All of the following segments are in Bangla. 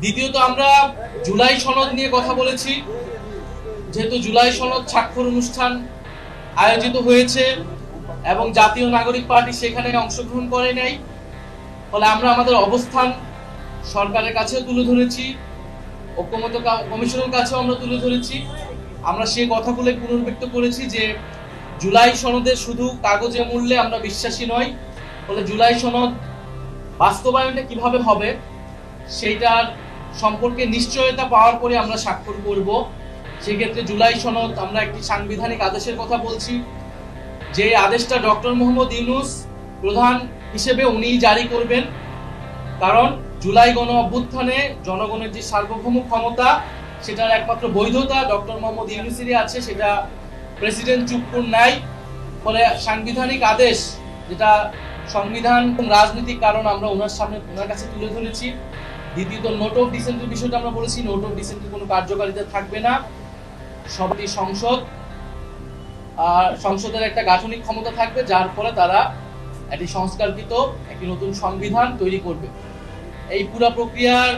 দ্বিতীয়ত আমরা জুলাই সনদ নিয়ে কথা বলেছি। যেহেতু জুলাই সনদ স্বাক্ষর অনুষ্ঠান আয়োজিত হয়েছে এবং জাতীয় নাগরিক পার্টি সেখানে অংশগ্রহণ করে নাই। ফলে আমরা আমাদের অবস্থান সরকারের কাছেও তুলে ধরেছি, ঐক্যমত কমিশনের কাছেও আমরা তুলে ধরেছি। আমরা সেই কথাগুলো পুনর্ব্যক্ত করেছি যে জুলাই সনদের শুধু কাগজে মূল্যে আমরা বিশ্বাসী নই, ফলে জুলাই সনদ বাস্তবায়নটা কীভাবে হবে, সেইটার সম্পর্কে নিশ্চয়তা পাওয়ার পরে আমরা স্বাক্ষর করব। সেক্ষেত্রে জুলাই সনদ, আমরা একটি সাংবিধানিক আদেশের কথা বলছি। যে আদেশটা ডক্টর মোহাম্মদ ইউনুস প্রধান হিসেবে উনিই জারি করবেন। কারণ জুলাই গণ অভ্যুত্থানে জনগণের যে সার্বভৌম ক্ষমতা, সেটার একমাত্র বৈধতা ডক্টর মোহাম্মদ ইউনুসেরই আছে, সেটা প্রেসিডেন্ট চুপ্পুর নাই। ফলে সাংবিধানিক আদেশ, যেটা সংবিধান এবং রাজনৈতিক কারণ আমরা ওনার সামনে, ওনার কাছে তুলে ধরেছি। দ্বিতীয়ত নোট অফ ডিসেন্টের বিষয়টা আমরা বলেছি নোট অফ ডিসেন্টের কোনো কার্যকারিতা থাকবে না। সবটি সংসদ সংসদের একটা গাঠনিক ক্ষমতা থাকবে, যার ফলে তারা একটি সংস্কারকৃত, একটি নতুন সংবিধান তৈরি করবে। এই পুরো প্রক্রিয়ার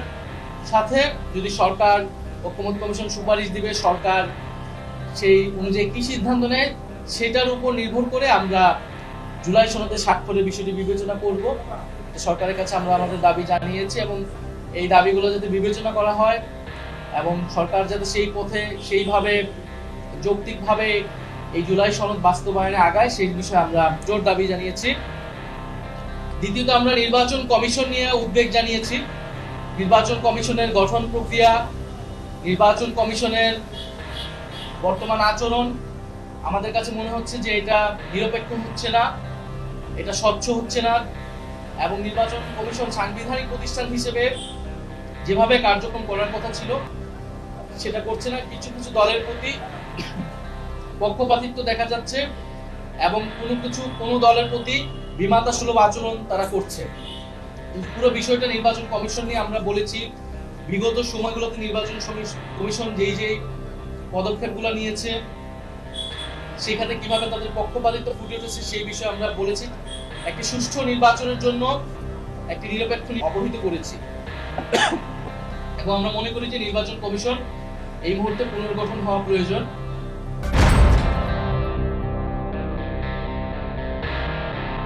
সাথে যদি সরকার ঐক্যমত কমিশন সুপারিশ দিবে, সরকার সেই অনুযায়ী কি সিদ্ধান্ত নেয়, সেটার উপর নির্ভর করে আমরা জুলাই সনদে স্বাক্ষরের বিষয়টি বিবেচনা করব। সরকারের কাছে আমরা আমাদের দাবি জানিয়েছি এবং এই দাবিগুলো যাতে বিবেচনা করা হয় এবং সরকার যাতে সেই পথে সেইভাবে যৌক্তিকভাবে এই জুলাই সনদ বাস্তবায়নে আগায়, সেই বিষয়ে আমরা জোর দাবি জানিয়েছি। দ্বিতীয়ত আমরা নির্বাচন কমিশন নিয়ে উদ্বেগ জানিয়েছি। নির্বাচন কমিশনের গঠন প্রক্রিয়া, নির্বাচন কমিশনের বর্তমান আচরণ, আমাদের কাছে মনে হচ্ছে যে এটা নিরপেক্ষ হচ্ছে না, এটা স্বচ্ছ হচ্ছে না এবং নির্বাচন কমিশন সাংবিধানিক প্রতিষ্ঠান হিসেবে যেভাবে কার্যক্রম করার কথা ছিল, সেটা করছে না। কিছু কিছু দলের প্রতি পক্ষপাতিত্ব দেখা যাচ্ছে এবং কোনো কিছু, কোনো দলের প্রতি বিমাতা সুলভ আচরণ তারা করছে। পুরো বিষয়টা নির্বাচন কমিশন নিয়ে আমরা বলেছি। বিগত সময়গুলোতে নির্বাচন কমিশন যেই যেই পদক্ষেপগুলো নিয়েছে, সেখানে কীভাবে তাদের পক্ষপাতিত্ব ফুটে উঠেছে সেই বিষয়ে আমরা বলেছি। একটি সুষ্ঠু নির্বাচনের জন্য একটি নিরপেক্ষ অবহিত করেছি। এবং আমরা মনে করি যে নির্বাচন কমিশন এই মুহূর্তে পুনর্গঠন হওয়া প্রয়োজন।